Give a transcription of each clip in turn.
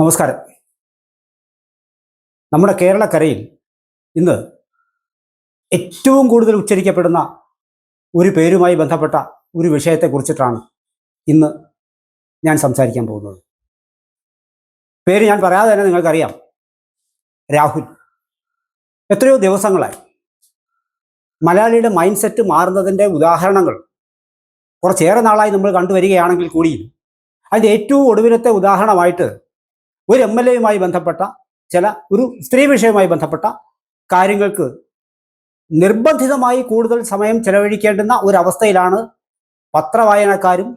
നമസ്കാരം. നമ്മുടെ കേരളക്കരയിൽ ഇന്ന് ഏറ്റവും കൂടുതൽ ഉച്ചരിക്കപ്പെടുന്ന ഒരു പേരുമായി ബന്ധപ്പെട്ട ഒരു വിഷയത്തെക്കുറിച്ചിട്ടാണ് ഇന്ന് ഞാൻ സംസാരിക്കാൻ പോകുന്നത്. പേര് ഞാൻ പറയാതെ തന്നെ നിങ്ങൾക്കറിയാം. രാഹുൽ. എത്രയോ ദിവസങ്ങളായി മലയാളിയുടെ മൈൻഡ് സെറ്റ് മാറുന്നതിന്റെ ഉദാഹരണങ്ങൾ കുറച്ചേറെ നാളായി നമ്മൾ കണ്ടുവരികയാണെങ്കിൽ കൂടിയും അതിന്റെ ഏറ്റവും ഒടുവിലത്തെ ഉദാഹരണമായിട്ട് ഒരു എം എൽ എയുമായി ബന്ധപ്പെട്ട ചില ഒരു സ്ത്രീ വിഷയവുമായി ബന്ധപ്പെട്ട കാര്യങ്ങൾക്ക് നിർബന്ധിതമായി കൂടുതൽ സമയം ചെലവഴിക്കേണ്ടുന്ന ഒരവസ്ഥയിലാണ് പത്രവായനക്കാരും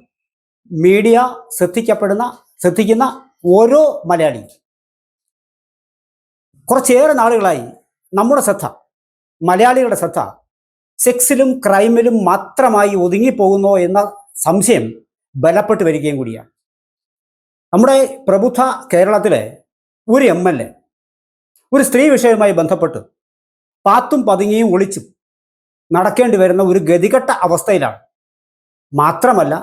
മീഡിയ ശ്രദ്ധിക്കപ്പെടുന്ന ശ്രദ്ധിക്കുന്ന ഓരോ മലയാളിയും. കുറച്ചേറെ നാളുകളായി നമ്മുടെ ശ്രദ്ധ മലയാളികളുടെ ശ്രദ്ധ സെക്സിലും ക്രൈമിലും മാത്രമായി ഒതുങ്ങിപ്പോകുന്നോ എന്ന സംശയം ബലപ്പെട്ടു വരികയും കൂടിയാണ്. നമ്മുടെ പ്രബുദ്ധ കേരളത്തിലെ ഒരു എം എൽ എ ഒരു സ്ത്രീ വിഷയവുമായി ബന്ധപ്പെട്ട് പാത്തും പതുങ്ങിയും ഒളിച്ചും നടക്കേണ്ടി വരുന്ന ഒരു ഗതികെട്ട അവസ്ഥയിലാണ്. മാത്രമല്ല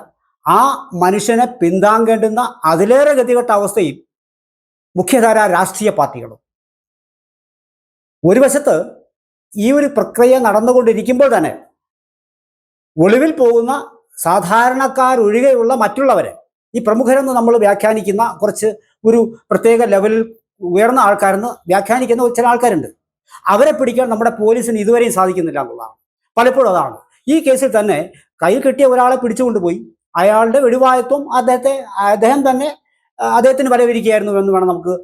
ആ മനുഷ്യനെ പിന്താങ്ങേണ്ടുന്ന അതിലേറെ ഗതികെട്ട അവസ്ഥയിൽ മുഖ്യധാര രാഷ്ട്രീയ പാർട്ടികളും. ഒരു വശത്ത് ഈ ഒരു പ്രക്രിയ നടന്നുകൊണ്ടിരിക്കുമ്പോൾ തന്നെ ഒളിവിൽ പോകുന്ന സാധാരണക്കാരൊഴികെയുള്ള മറ്റുള്ളവരെ ഈ പ്രമുഖരെന്ന് നമ്മൾ വ്യാഖ്യാനിക്കുന്ന കുറച്ച് ഒരു പ്രത്യേക ലെവലിൽ ഉയർന്ന ആൾക്കാരെന്ന് വ്യാഖ്യാനിക്കുന്ന ചില ആൾക്കാരുണ്ട്. അവരെ പിടിക്കാൻ നമ്മുടെ പോലീസിന് ഇതുവരെയും സാധിക്കുന്നില്ല എന്നുള്ളതാണ്. പലപ്പോഴും അതാണ്. ഈ കേസിൽ തന്നെ കൈ കിട്ടിയ ഒരാളെ പിടിച്ചുകൊണ്ടുപോയി അയാളുടെ വെടിവായത്വം അദ്ദേഹത്തെ അദ്ദേഹം തന്നെ അദ്ദേഹത്തിന് വരവിരിക്കുകയായിരുന്നു എന്ന് വേണം നമുക്ക്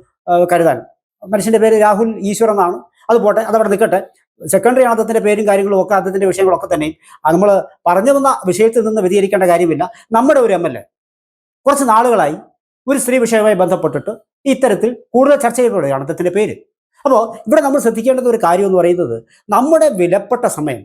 കരുതാൻ. മനുഷ്യന്റെ പേര് രാഹുൽ ഈശ്വർ എന്നാണ്. അത് പോട്ടെ അതവിടെ നിൽക്കട്ടെ. സെക്കൻഡറി ആണത്തിന്റെ പേരും കാര്യങ്ങളും ഒക്കെ അദ്ദേഹത്തിന്റെ വിഷയങ്ങളൊക്കെ തന്നെ. നമ്മൾ പറഞ്ഞു വന്ന വിഷയത്തിൽ നിന്ന് വ്യതിചരിക്കേണ്ട കാര്യമില്ല. നമ്മുടെ ഒരു എം എൽ എ കുറച്ച് നാളുകളായി ഒരു സ്ത്രീ വിഷയവുമായി ബന്ധപ്പെട്ടിട്ട് ഇത്തരത്തിൽ കൂടുതൽ ചർച്ച ചെയ്യപ്പെടുകയാണ് അദ്ദേഹത്തിന്റെ പേര്. അപ്പോൾ ഇവിടെ നമ്മൾ ശ്രദ്ധിക്കേണ്ടത് ഒരു കാര്യം എന്ന് പറയുന്നത് നമ്മുടെ വിലപ്പെട്ട സമയം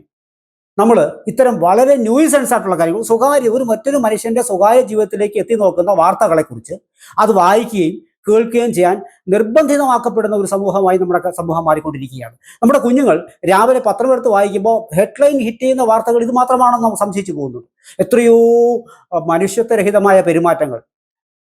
നമ്മൾ ഇത്തരം വളരെ ന്യൂസൻസ് ആയിട്ടുള്ള കാര്യങ്ങൾ സ്വകാര്യ ഒരു മറ്റൊരു മനുഷ്യന്റെ സ്വകാര്യ ജീവിതത്തിലേക്ക് എത്തി നോക്കുന്ന വാർത്തകളെക്കുറിച്ച് അത് വായിക്കുകയും കേൾക്കുകയും ചെയ്യാൻ നിർബന്ധിതമാക്കപ്പെടുന്ന ഒരു സമൂഹമായി നമ്മുടെ സമൂഹം മാറിക്കൊണ്ടിരിക്കുകയാണ്. നമ്മുടെ കുഞ്ഞുങ്ങൾ രാവിലെ പത്രമെടുത്ത് വായിക്കുമ്പോൾ ഹെഡ്ലൈൻ ഹിറ്റ് ചെയ്യുന്ന വാർത്തകൾ ഇത് മാത്രമാണെന്ന് നമ്മൾ സംശയിച്ചു പോകുന്നുണ്ട്. എത്രയോ മനുഷ്യത്വരഹിതമായ പെരുമാറ്റങ്ങൾ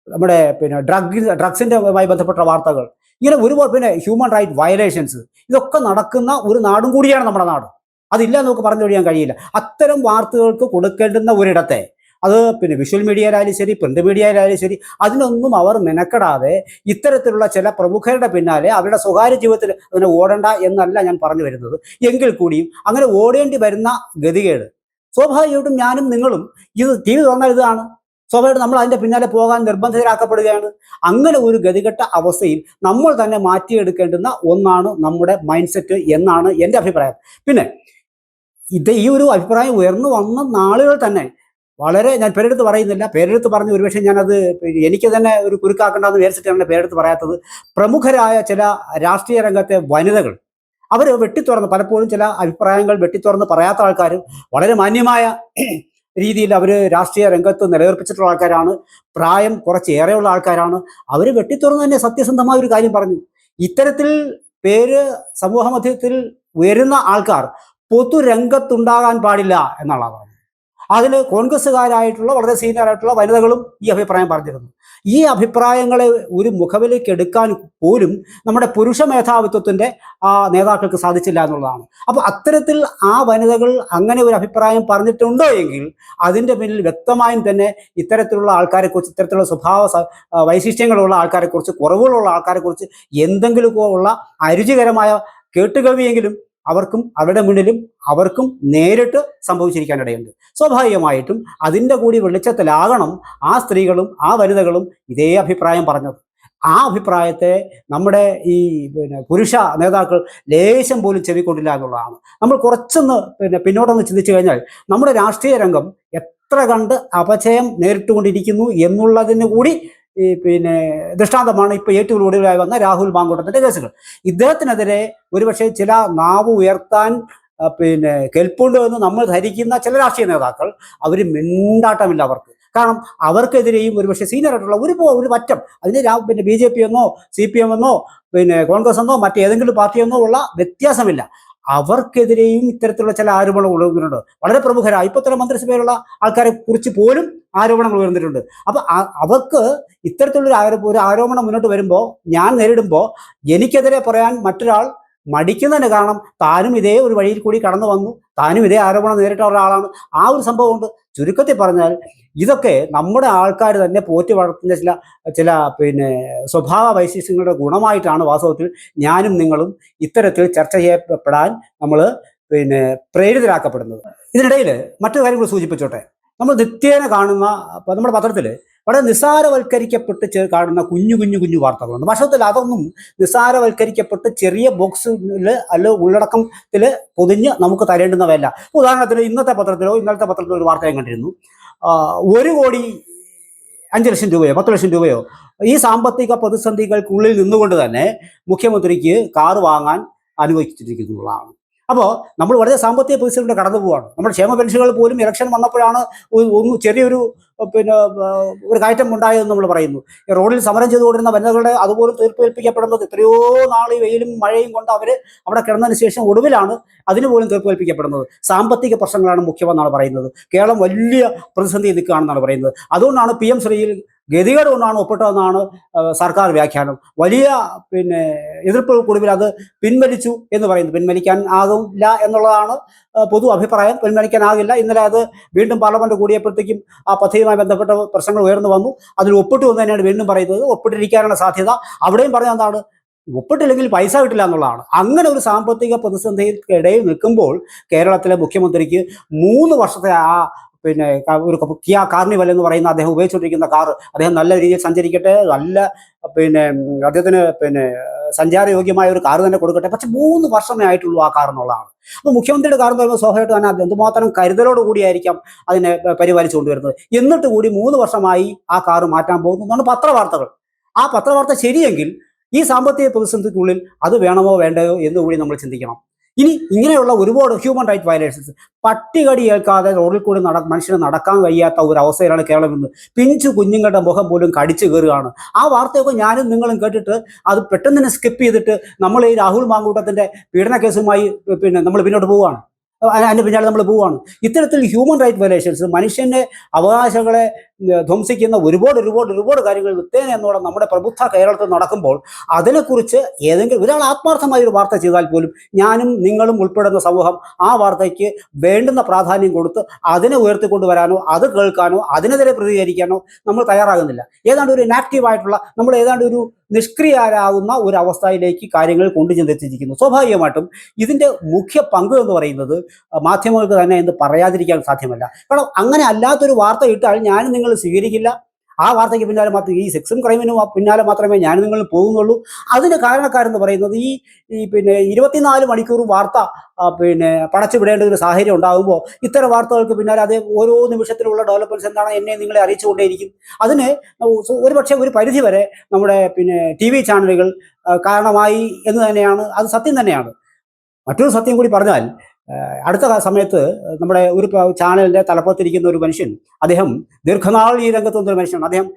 നമ്മുടെ പിന്നെ ഡ്രഗ് ഡ്രഗ്സിന്റെ ബന്ധപ്പെട്ട വാർത്തകൾ ഇങ്ങനെ ഒരുപാട് പിന്നെ ഹ്യൂമൻ റൈറ്റ് വയലേഷൻസ് ഇതൊക്കെ നടക്കുന്ന ഒരു നാടും കൂടിയാണ് നമ്മുടെ നാട്. അതില്ല നമുക്ക് പറഞ്ഞു കഴിയാൻ കഴിയില്ല. അത്തരം വാർത്തകൾക്ക് കൊടുക്കേണ്ടുന്ന ഒരിടത്തെ അത് പിന്നെ വിഷ്വൽ മീഡിയയിലായാലും ശരി പ്രിന്റ് മീഡിയയിലായാലും ശരി അതിനൊന്നും അവർ മെനക്കെടാതെ ഇത്തരത്തിലുള്ള ചില പ്രമുഖരുടെ പിന്നാലെ അവരുടെ സ്വകാര്യ ജീവിതത്തിൽ അതിനെ ഓടണ്ട എന്നല്ല ഞാൻ പറഞ്ഞു വരുന്നത്. എങ്കിൽ കൂടിയും അങ്ങനെ ഓടേണ്ടി വരുന്ന ഗതികേട്. സ്വാഭാവികമായിട്ടും ഞാനും നിങ്ങളും ഇത് ടി വി തുറന്നാൽ ഇതാണ്. സ്വാഭാവികമായിട്ടും നമ്മൾ അതിന്റെ പിന്നാലെ പോകാൻ നിർബന്ധിതരാക്കപ്പെടുകയാണ്. അങ്ങനെ ഒരു ഗതികെട്ട അവസ്ഥയിൽ നമ്മൾ തന്നെ മാറ്റിയെടുക്കേണ്ടുന്ന ഒന്നാണ് നമ്മുടെ മൈൻഡ് സെറ്റ് എന്നാണ് എന്റെ അഭിപ്രായം. പിന്നെ ഇത് ഈ ഒരു അഭിപ്രായം ഉയർന്നു വന്ന നാളുകൾ തന്നെ വളരെ ഞാൻ പേരെടുത്ത് പറയുന്നില്ല. പേരെടുത്ത് പറഞ്ഞ് ഒരുപക്ഷെ ഞാനത് എനിക്ക് തന്നെ ഒരു കുരുക്കാക്കണ്ടെന്ന് വിചാരിച്ചിട്ടാണ് പേരെടുത്ത് പറയാത്തത്. പ്രമുഖരായ ചില രാഷ്ട്രീയ രംഗത്തെ വനിതകൾ അവർ വെട്ടിത്തുറന്ന് പലപ്പോഴും ചില അഭിപ്രായങ്ങൾ വെട്ടിത്തുറന്ന് പറയാത്ത ആൾക്കാർ വളരെ മാന്യമായ രീതിയിൽ അവർ രാഷ്ട്രീയ രംഗത്ത് നിലനിർപ്പിച്ചിട്ടുള്ള ആൾക്കാരാണ്. പ്രായം കുറച്ചേറെയുള്ള ആൾക്കാരാണ്. അവർ വെട്ടിത്തുറന്ന് തന്നെ സത്യസന്ധമായ ഒരു കാര്യം പറഞ്ഞു. ഇത്തരത്തിൽ പേര് സമൂഹ മധ്യത്തിൽ ഉയരുന്ന ആൾക്കാർ പൊതുരംഗത്തുണ്ടാകാൻ പാടില്ല എന്നുള്ളതാണ് അതിൽ കോൺഗ്രസ്സുകാരായിട്ടുള്ള വളരെ സീനിയർ ആയിട്ടുള്ള വനിതകളും ഈ അഭിപ്രായം പറഞ്ഞിരുന്നു. ഈ അഭിപ്രായങ്ങളെ ഒരു മുഖവിലേക്ക് എടുക്കാൻ പോലും നമ്മുടെ പുരുഷ മേധാവിത്വത്തിന്റെ ആ നേതാക്കൾക്ക് സാധിച്ചില്ല എന്നുള്ളതാണ്. അപ്പോൾ അത്തരത്തിൽ ആ വനിതകൾ അങ്ങനെ ഒരു അഭിപ്രായം പറഞ്ഞിട്ടുണ്ടോ എങ്കിൽ അതിന്റെ പിന്നിൽ വ്യക്തമായും തന്നെ ഇത്തരത്തിലുള്ള ആൾക്കാരെക്കുറിച്ച് ഇത്തരത്തിലുള്ള സ്വഭാവ വൈശിഷ്ട്യങ്ങളുള്ള ആൾക്കാരെക്കുറിച്ച് കുറവുകളുള്ള ആൾക്കാരെക്കുറിച്ച് എന്തെങ്കിലും ഉള്ള അരുചികരമായ കേട്ടുകേൾവിയെങ്കിലും അവർക്കും അവരുടെ മുന്നിലും അവർക്കും നേരിട്ട് സംഭവിച്ചിരിക്കാനിടയുണ്ട് സ്വാഭാവികമായിട്ടും അതിന്റെ കൂടി വെളിച്ചത്തിലാകണം ആ സ്ത്രീകളും ആ വനിതകളും ഇതേ അഭിപ്രായം പറഞ്ഞത്. ആ അഭിപ്രായത്തെ നമ്മുടെ ഈ പിന്നെ പുരുഷ നേതാക്കൾ ലേശം പോലും ചെവിക്കൊണ്ടില്ല എന്നുള്ളതാണ്. നമ്മൾ കുറച്ചൊന്ന് പിന്നെ പിന്നോട്ടൊന്ന് ചിന്തിച്ചു കഴിഞ്ഞാൽ നമ്മുടെ രാഷ്ട്രീയ രംഗം എത്ര കണ്ട് അപചയം നേരിട്ടുകൊണ്ടിരിക്കുന്നു എന്നുള്ളതിന് കൂടി ഈ പിന്നെ ദൃഷ്ടാന്തമാണ് ഇപ്പോൾ ഏറ്റവും ഒടുവിലായി വന്ന രാഹുൽ മാങ്കൂട്ടത്തിന്റെ കേസുകൾ. ഇദ്ദേഹത്തിനെതിരെ ഒരുപക്ഷെ ചില നാവ് ഉയർത്താൻ പിന്നെ കെൽപ്പുണ്ട് എന്ന് നമ്മൾ ധരിക്കുന്ന ചില രാഷ്ട്രീയ നേതാക്കൾ അവർ മിണ്ടാട്ടമില്ല അവർക്ക്. കാരണം അവർക്കെതിരെയും ഒരുപക്ഷെ സീനിയർ ആയിട്ടുള്ള ഒരു ഒരു പറ്റം അതിന് പിന്നെ ബി ജെ പി എന്നോ സി പി എം എന്നോ പിന്നെ കോൺഗ്രസ് എന്നോ മറ്റേതെങ്കിലും പാർട്ടി എന്നോ ഉള്ള വ്യത്യാസമില്ല. അവർക്കെതിരെയും ഇത്തരത്തിലുള്ള ചില ആരോപണങ്ങൾ ഉള്ളവരുണ്ട് വളരെ പ്രമുഖരായ ഇപ്പോൾ തന്നെ മന്ത്രിസഭയിലുള്ള ആൾക്കാരെ കുറിച്ച് പോലും ആരോപണങ്ങൾ ഉയർന്നിട്ടുണ്ട്. അപ്പൊ അവർക്ക് ഇത്തരത്തിലുള്ള ഒരു ആരോപണം മുന്നോട്ട് വരുമ്പോൾ ഞാൻ നേരിടുമ്പോൾ എനിക്കെതിരെ പറയാൻ മറ്റൊരാൾ മടിക്കുന്നതിന് കാരണം താനും ഇതേ ഒരു വഴിയിൽ കൂടി കടന്നു വന്നു. താനും ഇതേ ആരോപണം നേരിട്ട ഒരാളാണ്. ആ ഒരു സംഭവമുണ്ട് ചുരുക്കത്തിൽ പറഞ്ഞാൽ ഇതൊക്കെ നമ്മുടെ ആൾക്കാർ തന്നെ പോറ്റി വളർത്തുന്ന ചില ചില പിന്നെ സ്വഭാവ വൈശിഷ്ട്യങ്ങളുടെ ഗുണമായിട്ടാണ് വാസ്തവത്തിൽ ഞാനും നിങ്ങളും ഇത്തരത്തിൽ ചർച്ച ചെയ്യപ്പെടാൻ നമ്മൾ പിന്നെ പ്രേരിതരാക്കപ്പെടുന്നത്. ഇതിനിടയിൽ മറ്റു കാര്യങ്ങൾ സൂചിപ്പിച്ചോട്ടെ? നമ്മൾ നിത്യേന കാണുന്ന നമ്മുടെ പത്രത്തിൽ വളരെ നിസ്സാരവൽക്കരിക്കപ്പെട്ട് കാണുന്ന കുഞ്ഞു കുഞ്ഞു കുഞ്ഞു വാർത്തകളുണ്ട്. വർഷത്തിൽ അതൊന്നും നിസ്സാരവൽക്കരിക്കപ്പെട്ട് ചെറിയ ബോക്സിൽ അല്ല ഉള്ളടക്കത്തിൽ പൊതിഞ്ഞ് നമുക്ക് തരേണ്ടുന്നവയല്ല. ഉദാഹരണത്തിന് ഇന്നത്തെ പത്രത്തിലോ ഇന്നലത്തെ പത്രത്തിലോ ഒരു വാർത്ത കണ്ടിരുന്നു. ഒരു കോടി അഞ്ച് ലക്ഷം രൂപയോ പത്ത് ലക്ഷം രൂപയോ ഈ സാമ്പത്തിക പ്രതിസന്ധികൾക്കുള്ളിൽ നിന്നുകൊണ്ട് തന്നെ മുഖ്യമന്ത്രിക്ക് കാറ് വാങ്ങാൻ അനുവദിച്ചിരിക്കുന്നതാണ്. അപ്പോൾ നമ്മൾ വളരെ സാമ്പത്തിക പ്രതിസന്ധിയിലൂടെ കടന്നു പോവാണ്. നമ്മുടെ ക്ഷേമ പെൻഷനുകൾ പോലും ഇലക്ഷൻ വന്നപ്പോഴാണ് ഒന്ന് ചെറിയൊരു പിന്നെ ഒരു കയറ്റം ഉണ്ടായതെന്ന് നമ്മൾ പറയുന്നു. റോഡിൽ സമരം ചെയ്തുകൊണ്ടിരുന്ന വനിതകളുടെ അതുപോലും തീർപ്പേൽപ്പിക്കപ്പെടുന്നത് എത്രയോ നാൾ ഈ വെയിലും മഴയും കൊണ്ട് അവർ അവിടെ കിടന്നതിന് ശേഷം ഒടുവിലാണ് അതിന് പോലും തീർപ്പേൽപ്പിക്കപ്പെടുന്നത് സാമ്പത്തിക പ്രശ്നങ്ങളാണ് മുഖ്യമെന്നാണ് പറയുന്നത്. കേരളം വലിയ പ്രതിസന്ധി നിൽക്കുകയാണെന്നാണ് പറയുന്നത്. അതുകൊണ്ടാണ് പി എം ശ്രീയിൽ ഗതികേട് കൊണ്ടാണ് ഒപ്പിട്ടതെന്നാണ് സർക്കാർ വ്യാഖ്യാനം. വലിയ പിന്നെ എതിർപ്പുകൾക്കൊടുവിൽ അത് പിൻവലിച്ചു എന്ന് പറയുന്നു. പിൻവലിക്കാൻ ആകില്ല എന്നുള്ളതാണ് പൊതു അഭിപ്രായം. പിൻവലിക്കാനാകില്ല ഇന്നലെ അത് വീണ്ടും പാർലമെന്റ് കൂടിയപ്പോഴത്തേക്കും ആ പദ്ധതിയുമായി ബന്ധപ്പെട്ട പ്രശ്നങ്ങൾ ഉയർന്നു വന്നു. അതിൽ ഒപ്പിട്ടു എന്ന് തന്നെയാണ് വീണ്ടും പറയുന്നത്. ഒപ്പിട്ടിരിക്കാനുള്ള സാധ്യത അവിടെയും പറഞ്ഞ എന്താണ്? ഒപ്പിട്ടില്ലെങ്കിൽ പൈസ കിട്ടില്ല എന്നുള്ളതാണ്. അങ്ങനെ ഒരു സാമ്പത്തിക പ്രതിസന്ധിക്കിടയിൽ നിൽക്കുമ്പോൾ കേരളത്തിലെ മുഖ്യമന്ത്രിക്ക് മൂന്ന് വർഷത്തെ ആ പിന്നെ ഒരു കിയാ കാർണിവൽ എന്ന് പറയുന്ന അദ്ദേഹം ഉപയോഗിച്ചുകൊണ്ടിരിക്കുന്ന കാർ അദ്ദേഹം നല്ല രീതിയിൽ സഞ്ചരിക്കട്ടെ നല്ല പിന്നെ അദ്ദേഹത്തിന് പിന്നെ സഞ്ചാരയോഗ്യമായ ഒരു കാർ തന്നെ കൊടുക്കട്ടെ. പക്ഷെ മൂന്ന് വർഷമേ ആയിട്ടുള്ളൂ ആ കാർ എന്നുള്ളതാണ്. അപ്പോൾ മുഖ്യമന്ത്രിയുടെ കാർ എന്ന് പറയുമ്പോൾ സ്വാഭാവികമായിട്ട് തന്നെ എന്തുമാത്രം കരുതലോട് കൂടിയായിരിക്കാം അതിനെ പ- പരിപാലിച്ചു കൊണ്ടുവരുന്നത് എന്നിട്ട് കൂടി മൂന്ന് വർഷമായി ആ കാർ മാറ്റാൻ പോകുന്നു എന്നാണ് പത്രവാർത്തകൾ. ആ പത്രവാർത്ത ശരിയെങ്കിൽ ഈ സാമ്പത്തിക പ്രതിസന്ധിക്കുള്ളിൽ അത് വേണമോ വേണ്ടയോ എന്ന് കൂടി നമ്മൾ ചിന്തിക്കണം. ഇനി ഇങ്ങനെയുള്ള ഒരുപാട് ഹ്യൂമൻ റൈറ്റ് വയലേഷൻസ് പട്ടികടി ഏൽക്കാതെ റോഡിൽ കൂടി നട മനുഷ്യന് നടക്കാൻ കഴിയാത്ത ഒരു അവസ്ഥയിലാണ് കേരളം ഇന്ന്. പിഞ്ചു കുഞ്ഞുങ്ങളുടെ മുഖം പോലും കടിച്ചു കയറുകയാണ് ആ വാർത്തയൊക്കെ ഞാനും നിങ്ങളും കേട്ടിട്ട് അത് പെട്ടെന്ന് തന്നെ സ്കിപ്പ് ചെയ്തിട്ട് നമ്മൾ ഈ രാഹുൽ മാങ്കൂട്ടത്തിന്റെ പീഡന കേസുമായി പിന്നെ നമ്മൾ പിന്നോട്ട് പോവുകയാണ്. അ- അതിന്റെ പിന്നാലെ നമ്മൾ പോവുകയാണ് ഇത്തരത്തിൽ ഹ്യൂമൻ റൈറ്റ് വയലേഷൻസ് മനുഷ്യന്റെ അവകാശങ്ങളെ ധ്വംസിക്കുന്ന ഒരുപാട് ഒരുപാട് ഒരുപാട് കാര്യങ്ങൾ വിത്തേനെ എന്നോടെ നമ്മുടെ പ്രബുദ്ധ കേരളത്തിൽ നടക്കുമ്പോൾ അതിനെക്കുറിച്ച് ഏതെങ്കിലും ഒരാൾ ആത്മാർത്ഥമായ ഒരു വാർത്ത ചെയ്താൽ പോലും ഞാനും നിങ്ങളും ഉൾപ്പെടുന്ന സമൂഹം ആ വാർത്തയ്ക്ക് വേണ്ടുന്ന പ്രാധാന്യം കൊടുത്ത് അതിനെ ഉയർത്തിക്കൊണ്ടുവരാനോ അത് കേൾക്കാനോ അതിനെതിരെ പ്രതികരിക്കാനോ നമ്മൾ തയ്യാറാകുന്നില്ല. ഏതാണ്ട് ഒരു ഇനാക്റ്റീവ് ആയിട്ടുള്ള നമ്മൾ ഏതാണ്ട് ഒരു നിഷ്ക്രിയരാകുന്ന ഒരു അവസ്ഥയിലേക്ക് കാര്യങ്ങൾ കൊണ്ടു ചെന്നെത്തിച്ചിരിക്കുന്നു സ്വാഭാവികമായിട്ടും ഇതിന്റെ മുഖ്യ പങ്ക് എന്ന് പറയുന്നത് മാധ്യമങ്ങൾക്ക് തന്നെ എന്ന് പറയാതിരിക്കാൻ സാധ്യമല്ല. കാരണം അങ്ങനെ അല്ലാത്തൊരു വാർത്ത ഇട്ടാൽ ഞാനും നിങ്ങൾ സ്വീകരിക്കില്ല. ആ വാർത്തയ്ക്ക് പിന്നാലെ മാത്രം ഈ സെക്സും ക്രൈമിനും പിന്നാലെ മാത്രമേ ഞാൻ നിങ്ങൾ പോകുന്നുള്ളൂ. അതിന് കാരണക്കാരെന്ന് പറയുന്നത് ഈ ഈ പിന്നെ ഇരുപത്തിനാല് മണിക്കൂർ വാർത്ത പിന്നെ പടച്ചു വിടേണ്ട ഒരു സാഹചര്യം ഉണ്ടാകുമ്പോൾ ഇത്തരം വാർത്തകൾക്ക് പിന്നാലെ അത് ഓരോ നിമിഷത്തിലുള്ള ഡെവലപ്മെന്റ്സ് എന്താണ് എന്നെ നിങ്ങളെ അറിയിച്ചുകൊണ്ടേയിരിക്കും. അതിന് ഒരുപക്ഷെ ഒരു പരിധി വരെ നമ്മുടെ പിന്നെ ടി വി ചാനലുകൾ കാരണമായി എന്ന് തന്നെയാണ്. അത് സത്യം തന്നെയാണ്. മറ്റൊരു സത്യം കൂടി പറഞ്ഞാൽ അടുത്ത സമയത്ത് നമ്മുടെ ഒരു ചാനലിന്റെ തലപ്പത്തിരിക്കുന്ന ഒരു മനുഷ്യൻ അദ്ദേഹം ദീർഘനാൾ ഈ രംഗത്ത് ഒരു മനുഷ്യനാണ്. അദ്ദേഹം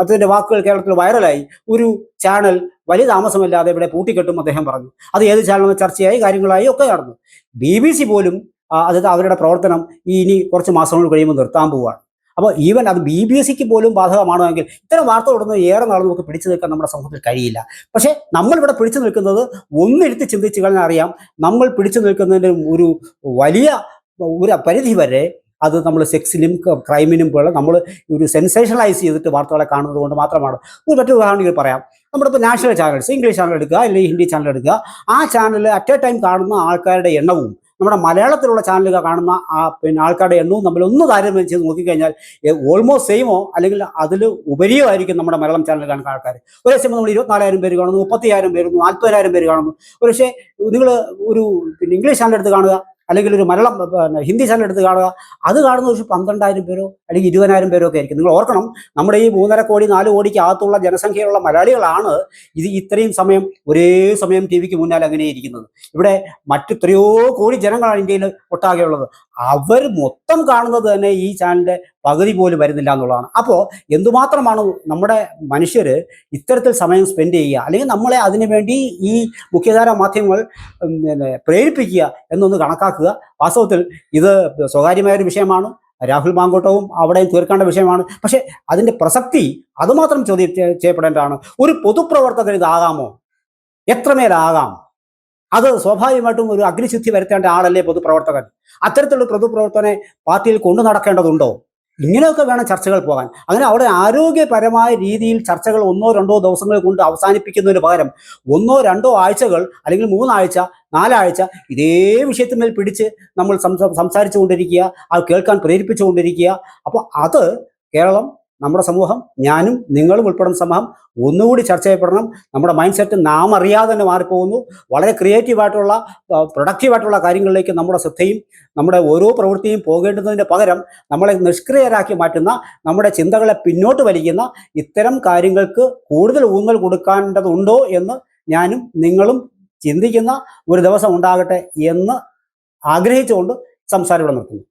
അദ്ദേഹത്തിന്റെ വാക്കുകൾ കേരളത്തിൽ വൈറലായി. ഒരു ചാനൽ വലിയ താമസമില്ലാതെ ഇവിടെ പൂട്ടിക്കെട്ടും അദ്ദേഹം പറഞ്ഞു. അത് ഏത് ചാനലും ചർച്ചയായി കാര്യങ്ങളായി ഒക്കെ നടന്നു. ബി പോലും അത് അവരുടെ പ്രവർത്തനം ഇനി കുറച്ച് മാസങ്ങൾ കഴിയുമ്പോൾ നിർത്താൻ പോവുകയാണ്. അപ്പോൾ ഈവൻ അത് ബി ബി എസ് സിക്ക് പോലും ബാധകമാണെങ്കിൽ ഇത്തരം വാർത്തകളൊന്നും ഏറെ നാൾ നമുക്ക് പിടിച്ചു നിൽക്കാൻ നമ്മുടെ സമൂഹത്തിൽ കഴിയില്ല. പക്ഷേ നമ്മളിവിടെ പിടിച്ചു നിൽക്കുന്നത് ഒന്നെടുത്ത് ചിന്തിച്ചു കഴിഞ്ഞാൽ അറിയാം. നമ്മൾ പിടിച്ചു നിൽക്കുന്നതിന്റെ ഒരു വലിയ ഒരു പരിധി വരെ അത് നമ്മൾ സെക്സിലും ക്രൈമിനും പോലെ നമ്മൾ ഒരു സെൻസേഷണലൈസ് ചെയ്തിട്ട് വാർത്തകളെ കാണുന്നത് കൊണ്ട് മാത്രമാണ്. ഒരു മറ്റൊരു ഉദാഹരണം പറയാം. നമ്മുടെ ഇപ്പോൾ നാഷണൽ ചാനൽസ് ഇംഗ്ലീഷ് ചാനൽ എടുക്കുക അല്ലെങ്കിൽ ഹിന്ദി ചാനൽ എടുക്കുക. ആ ചാനൽ അറ്റ് എ ടൈം കാണുന്ന ആൾക്കാരുടെ എണ്ണവും നമ്മുടെ മലയാളത്തിലുള്ള ചാനലുകൾ കാണുന്ന ആ പിന്നെ ആൾക്കാരുടെ എണ്ണവും തമ്മിൽ ഒന്ന് താരതമ്യം ചെയ്ത് നോക്കിക്കഴിഞ്ഞാൽ ഓൾമോസ്റ്റ് സെയിമോ അല്ലെങ്കിൽ അതിൽ ഉപരിയോ ആയിരിക്കും നമ്മുടെ മലയാളം ചാനൽ കാണുന്ന ആൾക്കാർ. ഒരു ദിവസം നമ്മൾ ഇരുപത്തിനാലായിരം പേര് കാണുന്നു മുപ്പത്തിയായിരം പേര് നാൽപ്പതിനായിരം പേര് കാണുന്നു. ഒരു പക്ഷേ നിങ്ങൾ ഒരു പിന്നെ ഇംഗ്ലീഷ് ചാനൽ എടുത്ത് കാണുക അല്ലെങ്കിൽ ഒരു മലയാളം പിന്നെ ഹിന്ദി ചാനൽ എടുത്ത് കാണുക അത് കാണുന്ന ഒരു പന്ത്രണ്ടായിരം പേരോ അല്ലെങ്കിൽ ഇരുപതിനായിരം പേരോ ഒക്കെ ആയിരിക്കും. നിങ്ങൾ ഓർക്കണം നമ്മുടെ ഈ മൂന്നര കോടി നാല് കോടിക്ക് അകത്തുള്ള ജനസംഖ്യയുള്ള മലയാളികളാണ് ഇത് ഇത്രയും സമയം ഒരേ സമയം ടി വിക്ക് മുന്നാലങ്ങനെ ഇരിക്കുന്നത്. ഇവിടെ മറ്റെത്രയോ കോടി ജനങ്ങളാണ് ഇന്ത്യയിൽ ഒട്ടാകെയുള്ളത്. അവർ മൊത്തം കാണുന്നത് തന്നെ ഈ ചാനലിന്റെ പകുതി പോലും വരുന്നില്ല എന്നുള്ളതാണ്. അപ്പോൾ എന്തുമാത്രമാണ് നമ്മുടെ മനുഷ്യർ ഇത്തരത്തിൽ സമയം സ്പെൻഡ് ചെയ്യുക അല്ലെങ്കിൽ നമ്മളെ അതിനുവേണ്ടി ഈ മുഖ്യധാര മാധ്യമങ്ങൾ പ്രേരിപ്പിക്കുക എന്നൊന്ന് കണക്കാക്കുക. വാസ്തവത്തിൽ ഇത് സ്വകാര്യമായ ഒരു വിഷയമാണ്. രാഹുൽ മാങ്കോട്ടവും അവിടെയും തീർക്കേണ്ട വിഷയമാണ്. പക്ഷേ അതിന്റെ പ്രസക്തി അതുമാത്രം ചോദ്യം ചെയ്യപ്പെടേണ്ടതാണ്. ഒരു പൊതുപ്രവർത്തകർ ഇതാകാമോ? എത്രമേലാകാം അത് സ്വാഭാവികമായിട്ടും ഒരു അഗ്നിശുദ്ധി വരുത്തേണ്ട ആളല്ലേ പൊതുപ്രവർത്തകൻ? അത്തരത്തിലുള്ള പൊതുപ്രവർത്തനെ പാർട്ടിയിൽ കൊണ്ടു നടക്കേണ്ടതുണ്ടോ? ഇങ്ങനെയൊക്കെ വേണം ചർച്ചകൾ പോകാൻ. അങ്ങനെ അവിടെ ആരോഗ്യപരമായ രീതിയിൽ ചർച്ചകൾ ഒന്നോ രണ്ടോ ദിവസങ്ങൾ കൊണ്ട് അവസാനിപ്പിക്കുന്നതിന് പകരം ഒന്നോ രണ്ടോ ആഴ്ചകൾ അല്ലെങ്കിൽ മൂന്നാഴ്ച നാലാഴ്ച ഇതേ വിഷയത്തിന്മേൽ പിടിച്ച് നമ്മൾ സംസാരിച്ചുകൊണ്ടിരിക്കുക സംസാരിച്ചു കൊണ്ടിരിക്കുക അത് കേൾക്കാൻ പ്രേരിപ്പിച്ചുകൊണ്ടിരിക്കുക. അപ്പോൾ അത് കേരളം നമ്മുടെ സമൂഹം ഞാനും നിങ്ങളും ഉൾപ്പെടുന്ന സമൂഹം ഒന്നുകൂടി ചർച്ച ചെയ്യപ്പെടണം. നമ്മുടെ മൈൻഡ് സെറ്റ് നാം അറിയാതെ തന്നെ മാറിപ്പോകുന്നു. വളരെ ക്രിയേറ്റീവായിട്ടുള്ള പ്രൊഡക്റ്റീവായിട്ടുള്ള കാര്യങ്ങളിലേക്ക് നമ്മുടെ ശ്രദ്ധയും നമ്മുടെ ഓരോ പ്രവൃത്തിയും പോകേണ്ടുന്നതിന്റെ പകരം നമ്മളെ നിഷ്ക്രിയരാക്കി മാറ്റുന്ന നമ്മുടെ ചിന്തകളെ പിന്നോട്ട് വലിക്കുന്ന ഇത്തരം കാര്യങ്ങൾക്ക് കൂടുതൽ ഊന്നൽ കൊടുക്കേണ്ടതുണ്ടോ എന്ന് ഞാനും നിങ്ങളും ചിന്തിക്കുന്ന ഒരു ദിവസം ഉണ്ടാകട്ടെ എന്ന് ആഗ്രഹിച്ചുകൊണ്ട് സംസാരം ഇവിടെ നിർത്തുന്നു.